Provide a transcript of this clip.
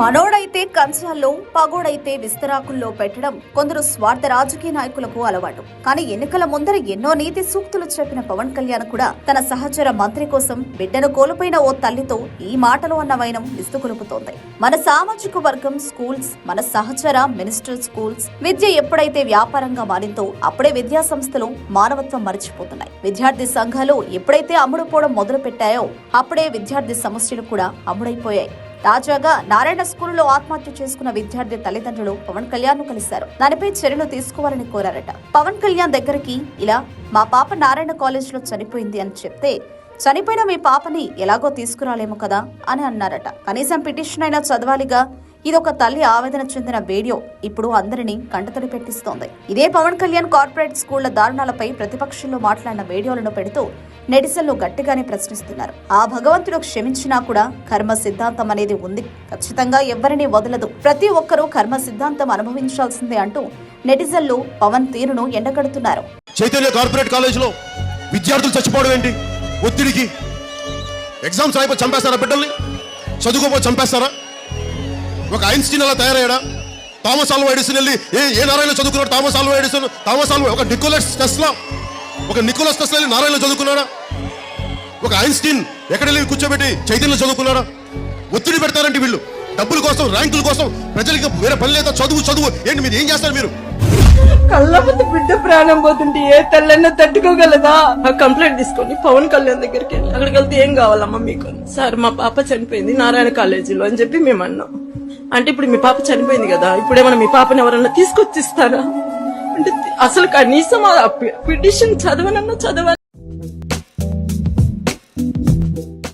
మనోడైతే కంచాల్లో పగోడైతే విస్తరాకుల్లో పెట్టడం కొందరు స్వార్థ రాజకీయ నాయకులకు అలవాటు. కానీ ఎన్నికల ముందర ఎన్నో నీతి సూక్తులు చెప్పిన పవన్ కళ్యాణ్ కూడా తన సహచర మంత్రి కోసం బిడ్డను కోల్పోయిన ఓ తల్లితో ఈ మాటలు అన్న వైనం విస్తుకొలుపుతోంది. మన సామాజిక వర్గం స్కూల్స్ మన సహచర మినిస్టర్ స్కూల్స్ విద్య ఎప్పుడైతే వ్యాపారంగా మారిందో అప్పుడే విద్యా సంస్థలు మానవత్వం మరిచిపోతున్నాయి. విద్యార్థి సంఘాలు ఎప్పుడైతే అమ్ముడుపోవడం మొదలు పెట్టాయో అప్పుడే విద్యార్థి సమస్యలు కూడా అమ్ముడైపోయాయి. తాజాగా నారాయణ స్కూలులో ఆత్మహత్య చేసుకున్న విద్యార్థి తల్లిదండ్రులు పవన్ కళ్యాణ్ను కలిశారు. దానిపై చర్యలు తీసుకోవాలని కోరారట. పవన్ కళ్యాణ్ దగ్గరికి ఇలా మా పాప నారాయణ కాలేజ్లో చనిపోయింది అని చెప్తే చనిపోయిన మీ పాపని ఎలాగో తీసుకురాలేము కదా అని అన్నారట. కనీసం పిటిషన్ అయినా చదవాలిగా ఇదొక తల్లి ఆవేదన చెందిన వీడియో ఇప్పుడు అందరినీ కంటతడి పెట్టిస్తోంది. ఇదే పవన్ కళ్యాణ్ కార్పొరేట్ స్కూళ్ళ దారుణాలపై ప్రతిపక్షంలో మాట్లాడిన వీడియోలను పెడుతూ నెటిజన్లు గట్టిగానే ప్రశ్నిస్తున్నారు. ఆ భగవంతుడు క్షమించినా కూడా కర్మ సిద్ధాంతం అనేది ఉంది. ఖచ్చితంగా ఎవరిని వదలదు. ప్రతి ఒక్కరూ కర్మ సిద్ధాంతం అనుభవించాల్సిందే అంటూ నెటిజన్లు పవన్ తీరును ఎండగడుతున్నారు. చైతన్య కార్పొరేట్ కాలేజీలో విద్యార్థులు చచ్చిపోవడం ఏంటి? ఒత్తిడికి ఎగ్జామ్స్ అయిపో చంపేస్తారా బిడ్డల్ని? చదువుకోపో చంపేస్తారా? ఒక ఐన్స్టీన్ అలా తయారయ్యాడా? థామస్ ఆల్వా ఎడిసన్ వెళ్ళి ఏ ఏ నారాయణ చదువుకున్నాడు Thomas Alva Edison? Thomas Alva ఒక నికోలస్ టెస్లా? ఒక నికోలస్ టెస్లా వెళ్ళి నారాయణ చదువుకున్నాడా? ఒక ఐన్స్టీన్ ఎక్కడ వెళ్ళి కూర్చోబెట్టి చైతన్యం చదువుకున్నారా? ఒత్తిడి పెడతారంటే వీళ్ళు. డబ్బుల కోసం ర్యాంకుల కోసం ప్రజలకి వేరే పని లేదా చదువు చదువు. ఏంటి మీరు ఏం చేస్తారు మీరు? కళ్ళ ముందు బిడ్డ ప్రాణం పోతుంటే ఏ తల్లన్నా తట్టుకోగలదా? ఆ కంప్లైంట్ తీసుకొని పవన్ కళ్యాణ్ దగ్గరికి వెళ్ళి అక్కడికి వెళ్తే ఏం కావాలమ్మా మీకు? సార్ మా పాప చనిపోయింది నారాయణ కాలేజీలో అని చెప్పి మేము అన్నాం. అంటే ఇప్పుడు మీ పాప చనిపోయింది కదా ఇప్పుడేమన్నా మీ పాపని ఎవరన్నా తీసుకొచ్చిస్తారా అంటే అసలు కనీసం పిటిషన్ చదవనన్నా చదవాలి.